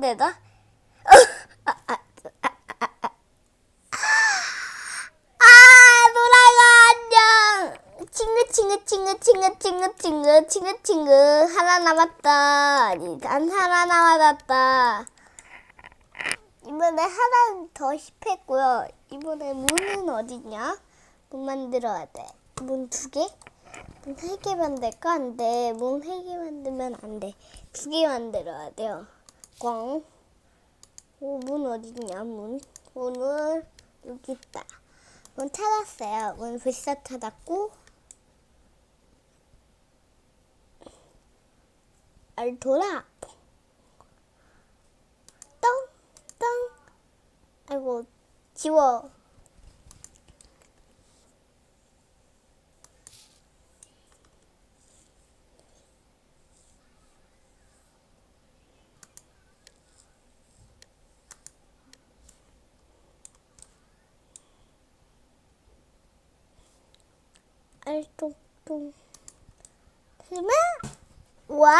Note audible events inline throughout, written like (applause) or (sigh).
데다? 아, 아, 아, 아, 안녕! 친구, 친구, 친구, 친구, 친구, 친구, 친구, 친구. 하나 남았다. 아니, 단 하나 남았다. 이번에 하나 더 힙했고요. 이번에 문은 어디냐? 문 만들어야 돼. 문 두 개? 문 세 개 만들까? 안 돼. 문 세 개 만들면 안 돼. 두 개 만들어야 돼요. 꽝. 오, 문 어디냐, 문? 문은 여기 있다. 문 찾았어요. 문 불사 찾았고. 알 돌아. 똥, 똥. 아이고, 지워. 똥똥. 그러면, 와!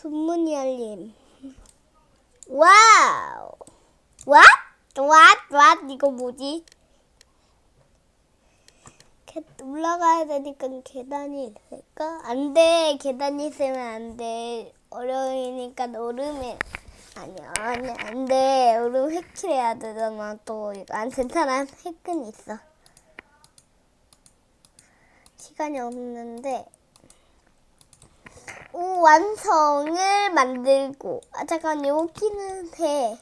굿문이 열림. 와우! 왓? 왓? 왓? 이거 뭐지? 계- 올라가야 되니까 계단이 있을까? 안 돼. 계단이 있으면 안 돼. 어려우니까 오름에. 아니야, 아니, 안 돼. 오름 획킬해야 되잖아, 또. 안 괜찮아. 획은 있어. 시간이 없는데. 오, 완성을 만들고. 아, 잠깐, 여기는 해.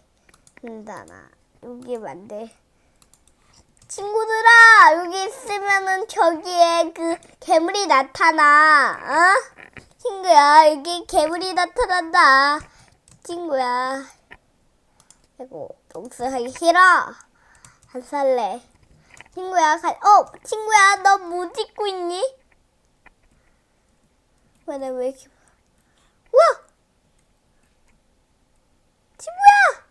된다나. 여기 만들. 친구들아, 여기 있으면은 저기에 그 괴물이 나타나. 어? 친구야, 여기 괴물이 나타난다. 친구야. 아이고, 독서하기 싫어. 안 살래. 친구야, 가, 어, 친구야, 너 뭐 찍고 있니? 왜, 나 왜 이렇게. 우와! 친구야!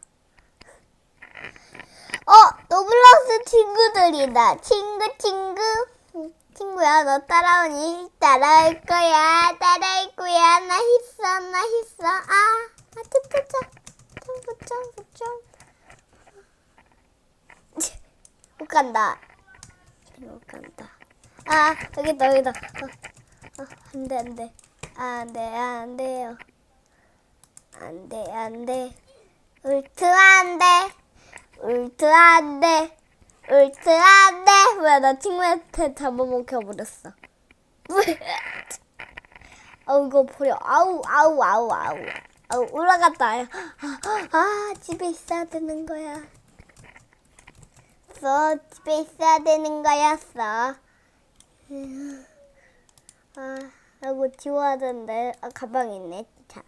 어, 노블럭스 친구들이다. 친구, 친구. 응, 친구야, 너 따라오니? 따라올 거야. 따라올 거야. 나 있어, 나 있어. 아, 아, 뜯자. 점프, 점프, 점프. 못 간다. 못 간다. 아, 여기다, 여기다. 어, 어, 안 돼, 안 돼. 안 돼, 안 돼요. 안 돼, 안 돼. 울트 안 돼. 울트 안 돼. 울트 안 돼. 왜나 친구한테 잡아먹혀버렸어. 아우, (laughs) 이거 버려. 아우, 아우, 아우, 아우. 아우, 올라갔다. 아, 아, 집에 있어야 되는 거야. 써, 집에 있어야 되는 거였어. 아, 아이고, 지워야 되는데. 아, 가방에 있네. 자.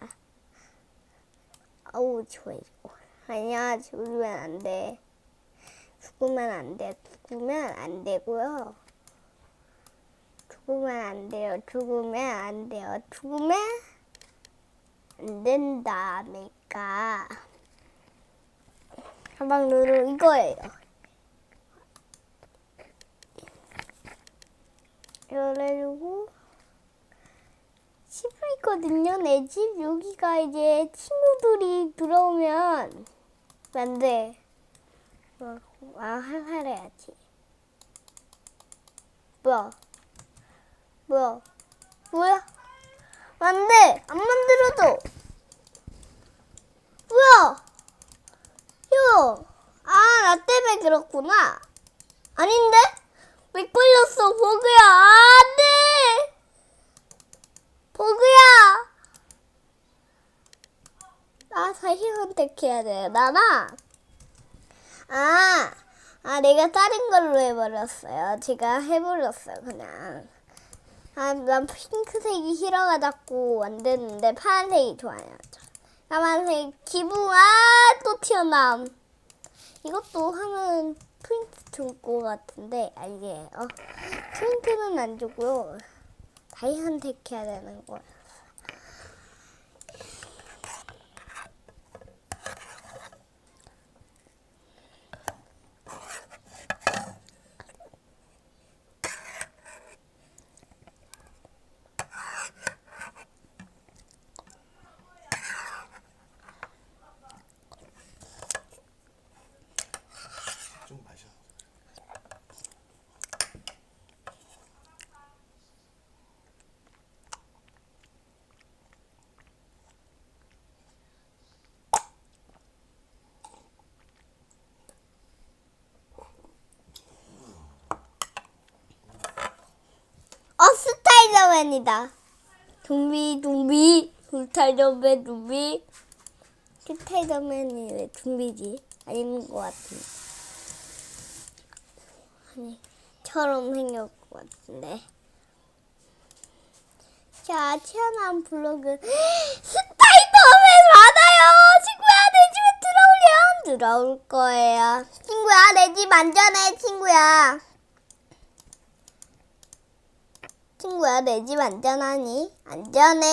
아우, 지워, 이거. 아니야, 죽으면 안 돼. 죽으면 안 돼. 죽으면 안 되고요. 죽으면 안 돼요. 죽으면 안 돼요. 죽으면 안 된다니까. 가방 룰은 이거예요. 그래가지고 집이 있거든요. 내 집 여기가 이제 친구들이 들어오면 안 돼. 어, 아, 할할해야지. 뭐야? 뭐야? 뭐야? 안 돼! 안 만들어도! 뭐야? 요! 아, 나 때문에 그렇구나. 아닌데? 왜 걸렸어, 버그야? 안 돼! 버그야! 나 다시 선택해야 돼. 나나? 아, 아, 내가 다른 걸로 해버렸어요. 제가 해버렸어요, 그냥. 아, 난 핑크색이 싫어가지고 안 됐는데 파란색이 좋아요. 까만색 기분 아, 또 튀어나옴. 이것도 하면 프린트 줄 것 같은데 아니에요. 프린트는 안 주고요. 다시 선택해야 되는 거예요. 스파이더맨이다. 좀비, 좀비, 스파이더맨, 좀비. 스파이더맨이 왜 좀비지? 아닌 것 같은데. 아니, 처럼 생겼 것 같은데. 자, 튀어나온 블록은 (gasps) 스파이더맨 맞아요! 친구야, 내 집에 들어오렴! 들어올 거예요. 친구야, 내 집 안전해, 친구야. 친구야, 내 집 안전하니? 안전해.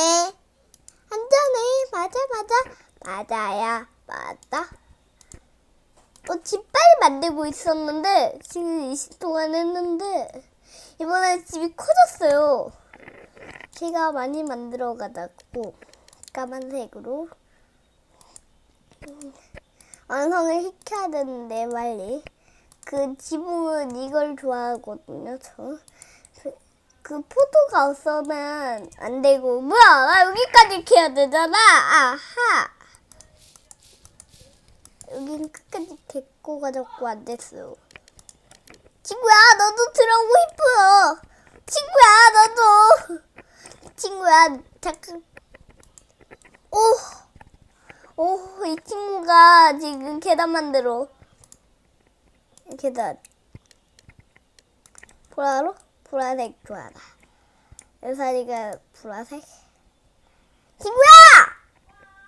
안전해. 맞아, 맞아. 맞아야, 맞아. 어, 집 빨리 만들고 있었는데, 지금 20 동안 했는데, 이번에 집이 커졌어요. 제가 많이 만들어 가다고, 까만색으로. 음, 완성을 시켜야 되는데, 빨리. 그 지붕은 이걸 좋아하거든요, 저. 그, 그 포도가 없으면 안 되고, 뭐야, 나 여기까지 해야 되잖아! 아하! 여긴 끝까지 데리고 가자고 안 됐어요. 친구야, 너도 들어오고 싶어. 친구야, 너도. 친구야, 잠깐. 오, 오, 이 친구가 지금 계단 만들어. 계단. 보라로? 보라색 좋아라. 여사리가 보라색. 친구야!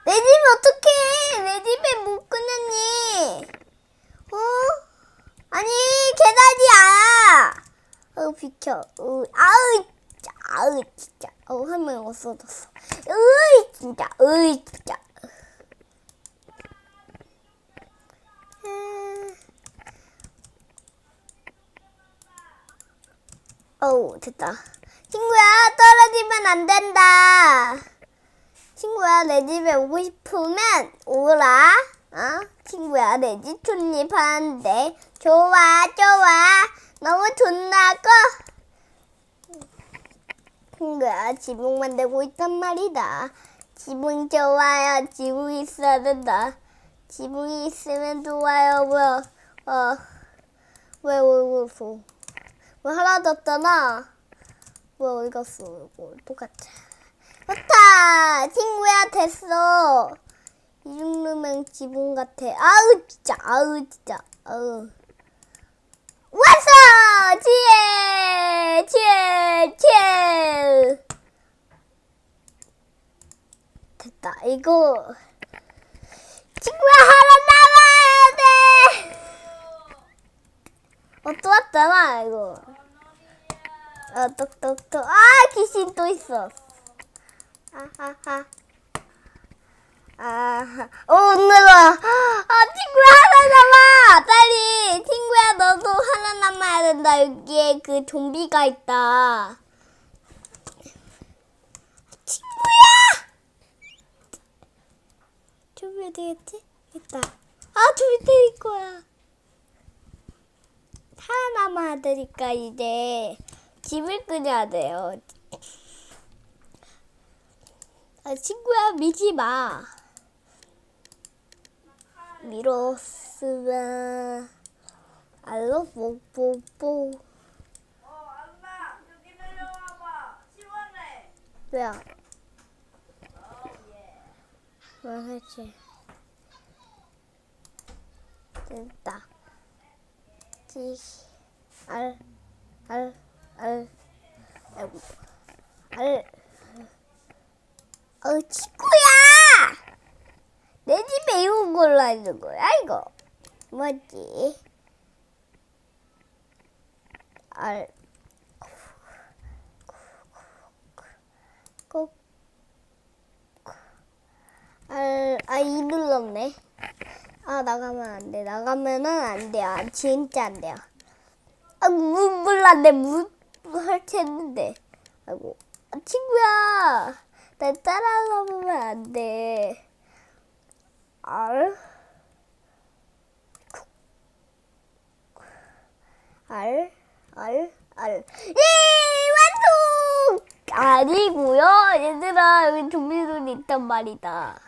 내 집이 어떡해! 내 집에 못 끊었니? 어? 아니, 계단이야! 어, 비켜. 어, 아으, 진짜, 아으, 진짜. 어, 한명 없어졌어. 으이, 진짜, 으이, 진짜. 어우, 됐다. 친구야, 떨어지면 안 된다. 친구야, 내 집에 오고 싶으면 오라. 어? 친구야, 내 집 촌립하는데. 좋아, 좋아. 너무 좋나고? 친구야, 지붕 만들고 있단 말이다. 지붕 좋아요. 지붕 있어야 된다. 지붕이 있으면 좋아요. 뭐야? 어, 왜, 왜, 왜 하나도 없잖아? 왜 어디 갔어? 이거 똑같아. 좋다! 친구야, 됐어. 이 정도면 지붕 같아. 아우, 진짜, 아우, 진짜, 아우. 왔어! 지혜! 지혜! 지혜! 됐다. 이거. 친구야, 하나 남아야 돼! 어, 또 왔잖아, 이거. 어, 똑똑똑. 아, 귀신 또 있어. 아하하. 아, 어, 오늘아. 아, 친구야, 하나 남아! 빨리! 친구야, 너도 하나 남아야 된다. 여기에 그 좀비가 있다. 친구야! 좀비 어디 갔지? 있다. 아, 좀비 때릴 거야. 되니까 이제 집을 끄냐 돼요. 아, 친구야, 미지 마. 밀었으면 알로 뽀뽀뽀. 왜요? 어, 예. 뭐 하지? 됐다. 지, 알, 알, 알, 아이고, 알. 어, 친구야! 내 집에 이거 골라 있는 거야, 이거. 뭐지? 알. 꼭. 알, 아, 이 눌렀네. 아, 나가면 안 돼. 나가면은 안 돼요. 아, 진짜 안 돼요. 아, 물, 몰랐네. 물, 설치했는데. 아이고. 아, 친구야. 나 따라가면 안 돼. 알. 알, 알, 알. 예! 완성! 아니고요 얘들아, 여기 좀비들이 있단 말이다.